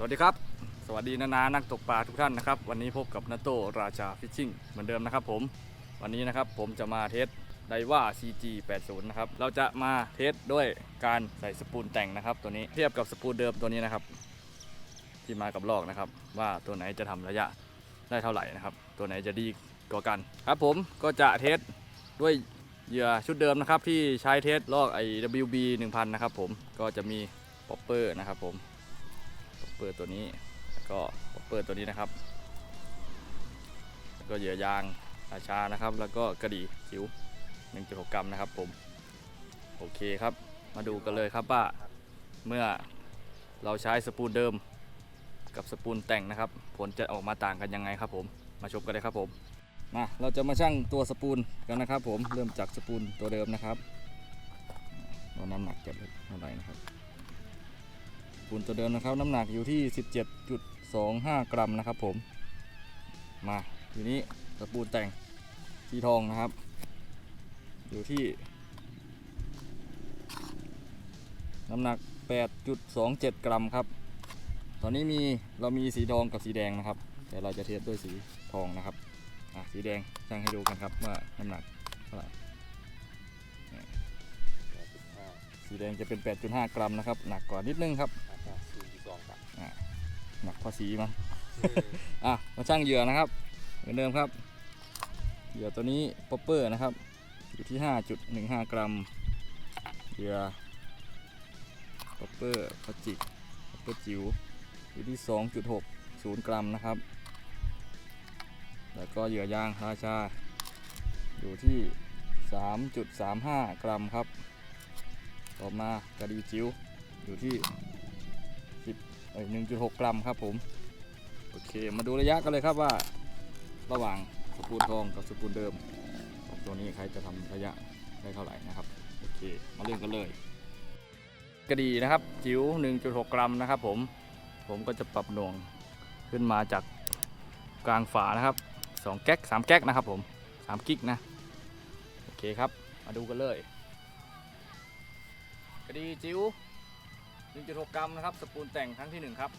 สวัสดีครับ สวัสดีนานานักตกปลาทุกท่านนะครับ วันนี้พบกับนาโตราชาฟิชชิ่งเหมือนเดิมนะครับผมวันนี้นะครับผมจะมาเทสไดว่า CG 80นะครับเราจะมาเทสด้วยการใส่สปูลแต่งนะครับ ตัวนี้เทียบกับสปูลเดิมตัวนี้นะครับ ที่มากับลอกนะครับ ว่าตัวไหนจะทำระยะได้เท่าไหร่นะครับ ตัวไหนจะดีกว่ากันครับผมก็จะเทสด้วยเหยื่อชุดเดิมนะครับที่ใช้เทสลอกไอ WB 1000 นะครับผมก็จะมีป๊อปเปอร์นะครับผม เปอร์ตัวนี้แล้วก็ป๊อปเปอร์ตัวนี้นะครับ แล้วก็เหยื่อยางราชานะครับ แล้วก็กระดี่จิ๋ว1.6 กรัมนะครับผม โอเคครับ มาดูกันเลยครับว่าเมื่อเราใช้สปูลเดิมกับสปูลแต่งนะครับ ผลจะออกมาต่างกันยังไงครับผม มาชมกันเลยครับผม มาเราจะมาชั่งตัวสปูลกันนะครับ ผม เริ่มจากสปูลตัวเดิมนะครับว่าน้ำหนักจะเท่าไหร่นะครับ ปูนตัวเดิมนะครับ น้ำหนักอยู่ที่ 17.25 กรัมนะครับผม มาทีนี้ตะปูนแต่งสีทองนะครับ อยู่ที่ น้ำหนัก 8.27 กรัมครับ ตอนนี้มีเรามีสีทองกับสีแดงนะครับ แต่เราจะเทียบด้วยสีทองนะครับสีแดงช่างให้ดูกันครับว่าน้ำหนักเท่าไหร่ สีแดงจะเป็น 8.5 กรัมนะครับ หนักกว่านิดนึงครับหนักพอสีมั้งอะมาช่างเหยื่อนะครับเหมือนเดิมครับเหยื่อตัวนี้ป๊อปเปอร์นะครับอยู่ที่ 5.15 กรัมเหยื่อป๊อปเปอร์พลาสติกป๊อปเปอร์จิ๋วอยู่ที่ 2.60 กรัมนะครับ แล้วก็เหยื่อยางราชา อยู่ที่ 3.35 กรัมครับ ต่อมากระดีจิ๋วอยู่ที่เอ้ย1.6 กรัมครับผม โอเค มาดูระยะกันเลยครับว่า ระหว่างสปูลทองกับสปูลเดิมตัวนี้ใครจะทำระยะได้เท่าไหร่นะครับ โอเค มาเริ่มกันเลย กระดีนะครับ จิ๋ว 1.6 กรัมนะครับผม ผมก็จะปรับหน่วงขึ้นมาจากกลางฝานะครับ2แก๊ก3แก๊กนะครับผม3กิกนะ โอเคครับ มาดูกันเลย กระดีจิ๋ว1.6กรัมนะครับสปูลแต่งครั้งที่ 1 ครับ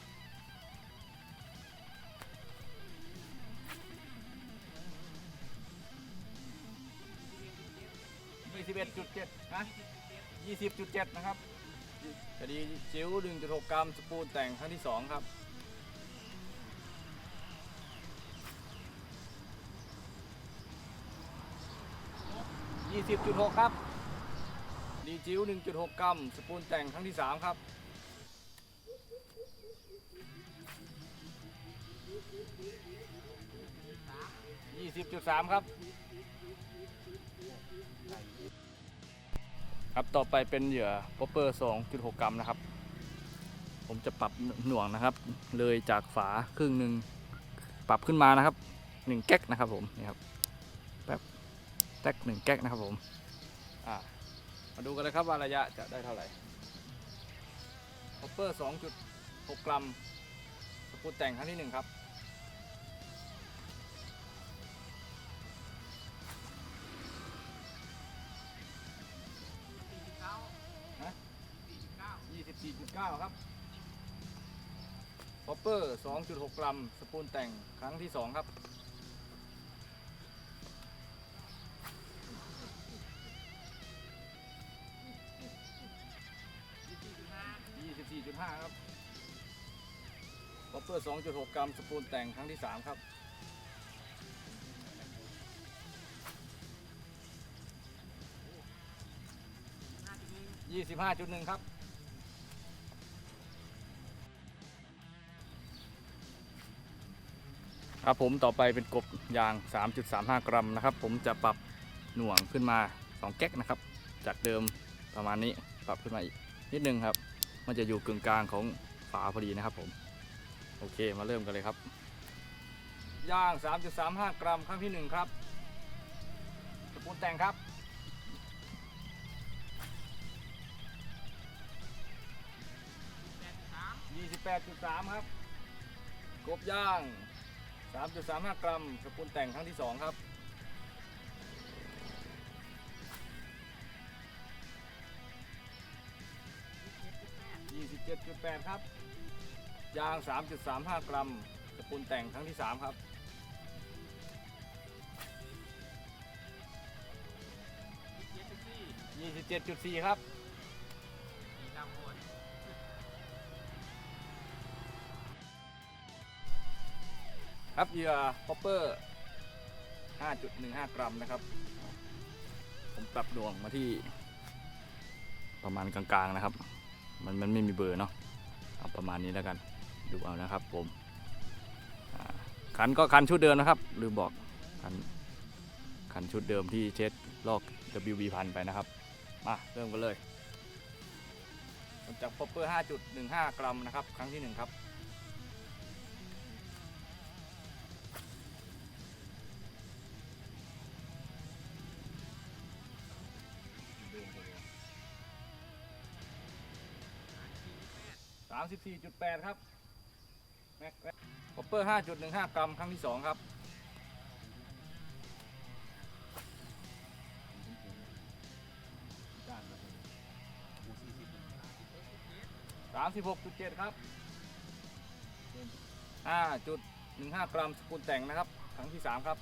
21.7 นะ 20.7 นะครับคดีจิ๋ว1.6 กรัมสปูลแต่งครั้งที่ 2 ครับ20.6 ครับ ดีจิ๋ว1.6 กรัม สปูลแต่งครั้งที่ 3 ครับ 20.3 ครับ ครับ ต่อไปเป็นเหยื่อป๊อปเปอร์ 2.6 กรัมนะครับ ผมจะปรับหน่วงนะครับ เลยจากฝาครึ่งหนึ่งปรับขึ้นมานะครับ 1 แก๊กนะครับผม นี่ครับ แป๊บ แท็ก1แก๊กนะครับผม อ่า มาดูกันเลยครับว่าระยะจะได้เท่าไหร่ป๊อปเปอร์ 2.6 กรัม สปูลแต่งครั้งที่ 1 ครับ24.9 ครับป๊อปเปอร์ 2.6 กรัม สปูลแต่งครั้งที่ 2 ครับ 25 ครับป๊อปเปอร์ 2.6 กรัมสปูลแต่งครั้งที่ 3 ครับ 25.1 ครับครับผมต่อไปเป็นกบยาง 3.35 กรัมนะครับ ผมจะปรับหน่วงขึ้นมา 2 แก๊กนะครับ จากเดิมประมาณนี้ปรับขึ้นมาอีกนิดนึงครับ มันจะอยู่กึ่งกลางของฝาพอดีนะครับผม โอเคมาเริ่มกันเลยครับ ย่าง 3.35 กรัมครั้งที่ 1 ครับสปูนแต่งครับ28.3 ครับกบย่าง 3.35 กรัมสปูนแต่งครั้งที่ 2 ครับ 7.8 ครับ ยาง 3.35 กรัมสปูนแต่งครั้งที่ 3 ครับ27.4 ครับครับเหยื่อป๊อปเปอร์ 5.15 กรัมนะครับ ผมปรับดวงมาที่ประมาณกลางๆนะครับ มันมันไม่มีเบอร์เนาะเอาประมาณนี้แล้วกันดูเอานะครับผมคันก็คันชุดเดิมนะครับลืมบอกคันคันชุดเดิมที่เช็ดลอก WB พันไปนะครับมาเริ่มกันเลยจากป๊อปเปอร์5.15 กรัมนะครับ ครั้งที่ 1 ครับ สามสิบสี่จุดแปดครับแม็กคอปเปอร์ห้าจุดหนึ่งห้ากรัมครั้งที่สองครับสามสิบหกจุดเจ็ดครับห้าจุดหนึ่งห้ากรัมสกุลแต่งนะครับ ครั้งที่สามครับ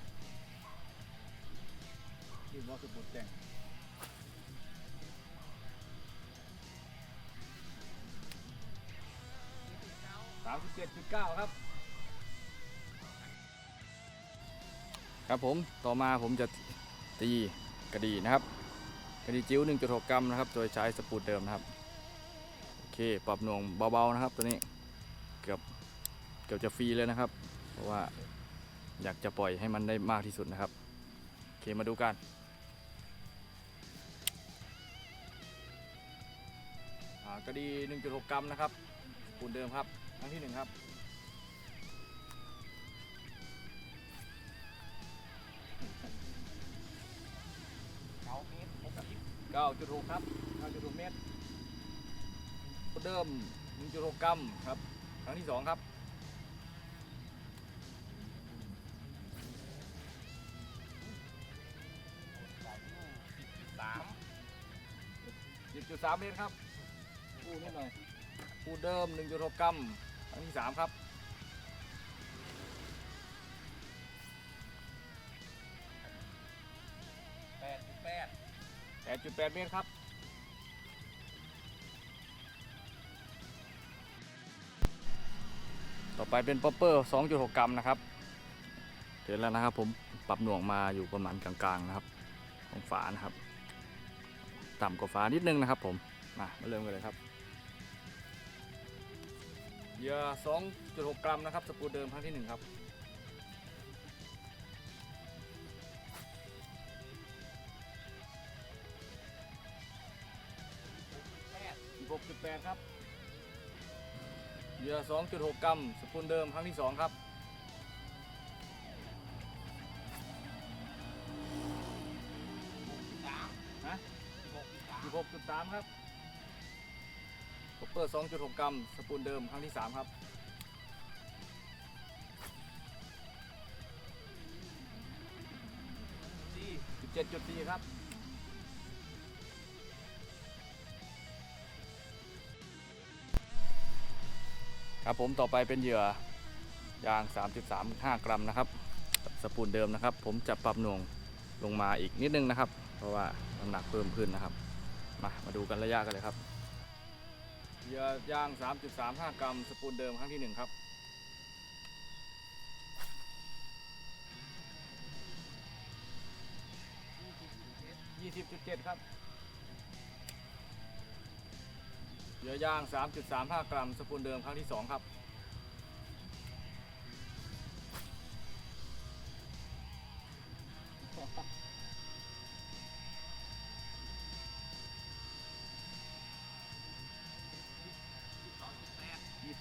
ที่ว่าสกุลแต่ง สามสิบเจ็ดจุดเก้าครับ ครับผมต่อมาผมจะตีกระดีนะครับ กระดีจิ้ว 1.6 กรัมนะครับ โดยใช้สปูดเดิมนะครับ โอเค ปรับหน่วงเบาๆนะครับ ตัวนี้เกือบเกือบจะฟรีเลยนะครับ เพราะว่าอยากจะปล่อยให้มันได้มากที่สุดนะครับ โอเค มาดูกันกระดี 1.6 กรัมนะครับสปูดเดิมครับ ครั้งที่หนึ่งครับเก้าเมตรเก้าจุดหกครับเก้าจุดหกเมตรเดิมหนึ่งจุดหกกรัมครับ ครั้งที่สองครับสิบจุดสามเมตรครับอู้นิดหน่อยปูเดิม1.6กรัม อันที่3ครับ8.8 8.8เมตรครับต่อไปเป็นป๊อปเปอร์ 2.6 กรัมนะครับเห็นแล้วนะครับผมปรับหน่วงมาอยู่ประมาณกลางๆนะครับ ของฝานะครับ ต่ำกว่าฝานิดนึงนะครับผม มามาเริ่มกันเลยครับ เหยื่อ2.6 กรัมนะครับสปูเดิมครั้งที่ 1 ครับ 16.8 ครับ เหยื่อ 2.6 กรัม สปูลเดิมครั้งที่ 2 ครับ ฮะ 16.3 ครับ ปเปอร์ 2.6 กรัม สปูลเดิมครั้งที่ 3 ครับ17.4ครับครับผมต่อไปเป็นเหยื่อยาง 3.35 กรัมนะครับสปูลเดิมนะครับ ผมจะปรับหน่วงลงมาอีกนิดนึงนะครับ เพราะว่าน้ำหนักเพิ่มขึ้นนะครับ มามาดูกันระยะกันเลยครับ เหยื่อยาง 3.35 กรัม สปูลเดิมครั้งที่ 1 ครับ 20.7 ครับ เหยื่อยาง 3.35 กรัม สปูลเดิมครั้งที่ 2 ครับ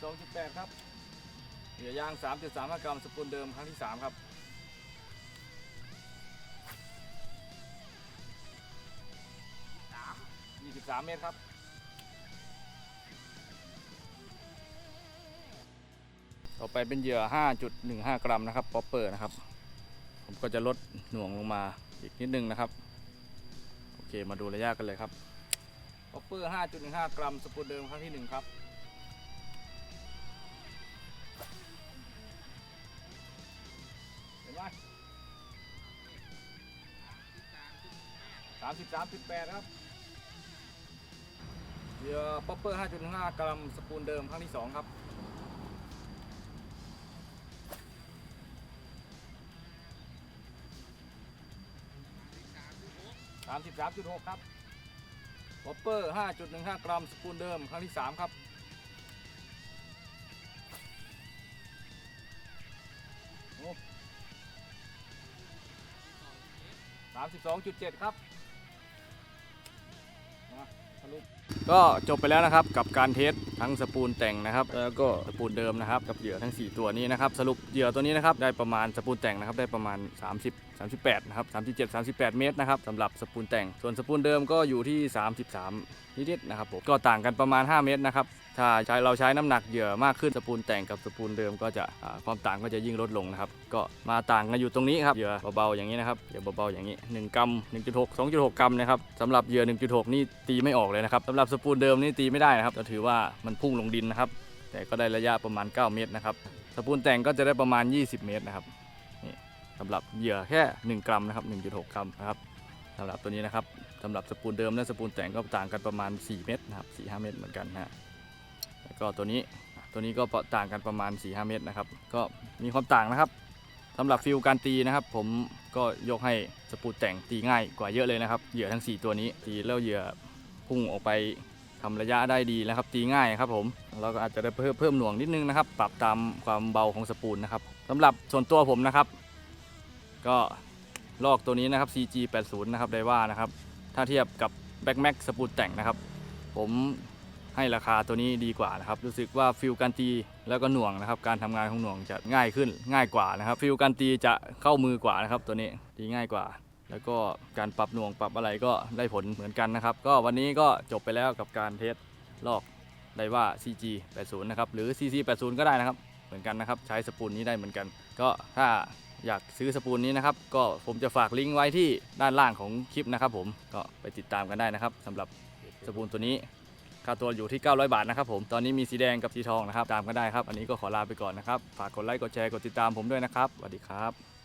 22.8 ครับเหยื่อยาง 3.35กรัมสปูลเดิมครั้งที่ 3 ครับ23เมตรครับต่อไปเป็นเหยื่อ 5.15 กรัมนะครับ ป๊อปเปอร์นะครับ ผมก็จะลดหน่วงลงมาอีกนิดนึงนะครับ โอเค มาดูระยะกันเลยครับ ป๊อปเปอร์ 5.15 กรัม สปูลเดิมครั้งที่ 1 ครับ 33 18 ครับเหยื่อป๊อปเปอร์ 5.5 กรัมสปูนเดิมครั้งที่ 2 ครับสามสิบสามจุดหกครับป๊อปเปอร์ห้าจุดหนึ่งห้ากรัม สปูลเดิม ครั้งที่สามครับสามสิบสองจุดเจ็ดครับ มาสรุปก็จบไปแล้วนะครับกับการเทสทั้งสปูนแต่งนะครับ แล้วก็สปูนเดิมนะครับกับเหยื่อทั้ง 4 ตัวนี้นะครับสรุปเหยื่อตัวนี้นะครับได้ประมาณสปูนแต่งนะครับได้ประมาณ 30 38นะครับ37 38 เมตรนะครับสำหรับสปูนแต่ง ส่วนสปูนเดิมก็อยู่ที่ 33 นิดๆนะครับผมก็ต่างกันประมาณ 5 เมตรนะครับถ้าใช้เราใช้น้ำหนักเหยื่อมากขึ้นสปูนแต่งกับสปูนเดิมก็จะอ่าความต่างก็จะยิ่งลดลงนะครับก็มาต่างกันอยู่ตรงนี้ครับเหยื่อเบาๆอย่างนี้นะครับเหยื่อเบาๆอย่างนี้ 1กรัม1.6 2.6 กรัมนะครับสำหรับเหยื่อ 1.6 นี่ตีไม่ออกเลยนะครับสำหรับสปูนเดิมนี่ตีไม่ได้นะครับก็ถือว่ามันพุ่งลงดินนะครับ แต่ก็ได้ระยะประมาณ 9 เมตรนะครับสปูนแต่งก็จะได้ประมาณ 20 เมตรนะครับนี่สำหรับเหยื่อแค่ 1 กรัมนะครับ 1.6 กรัมนะครับสำหรับตัวนี้นะครับสำหรับสปูนเดิมและสปูนแต่งก็ต่างกันประมาณ 4 เมตรนะครับ4-5 เมตรเหมือนกันนะฮะแล้วก็ตัวนี้ตัวนี้ก็ต่างกันประมาณ 4-5 เมตรนะครับ ก็มีความต่างนะครับสำหรับฟิลการตีนะครับ ผมก็ยกให้สปูตแต่งตีง่ายกว่าเยอะเลยนะครับเหยื่อทั้ง 4 ตัวนี้ตีแล้วเหยื่อ พุ่งออกไปทำระยะได้ดีแล้วครับตีง่ายครับผมเราก็อาจจะได้เพิ่มเพิ่มหน่วงนิดนึงนะครับ ปรับตามความเบาของสปูนนะครับสำหรับส่วนตัวผมนะครับ ก็ลอกตัวนี้นะครับ CG 80นะครับได้ว่านะครับ ถ้าเทียบกับ Back Max สปูนแต่งนะครับ ผมให้ราคาตัวนี้ดีกว่านะครับ รู้สึกว่าฟิลการตีแล้วก็หน่วงนะครับ การทำงานของหน่วงจะง่ายขึ้นง่ายกว่านะครับ ฟิลการตีจะเข้ามือกว่านะครับ ตัวนี้ตีง่ายกว่า แล้วก็การปรับหน่วงปรับอะไรก็ได้ผลเหมือนกันนะครับ ก็วันนี้ก็จบไปแล้วกับการเทสลอกไดว่า CG 80นะครับ หรือ CC 80ก็ได้นะครับ เหมือนกันนะครับ ใช้สปูนนี้ได้เหมือนกัน ก็ถ้าอยากซื้อสปูนนี้นะครับ ก็ผมจะฝากลิงก์ไว้ที่ด้านล่างของคลิปนะครับ ผม ก็ไปติดตามกันได้นะครับสำหรับสปูนตัวนี้ค่าตัวอยู่ที่ 900 บาทนะครับผม ตอนนี้มีสีแดงกับสีทองนะครับ ตามกันได้ครับ อันนี้ก็ขอลาไปก่อนนะครับ ฝากกดไลค์ กดแชร์ กดติดตามผมด้วยนะครับ สวัสดีครับ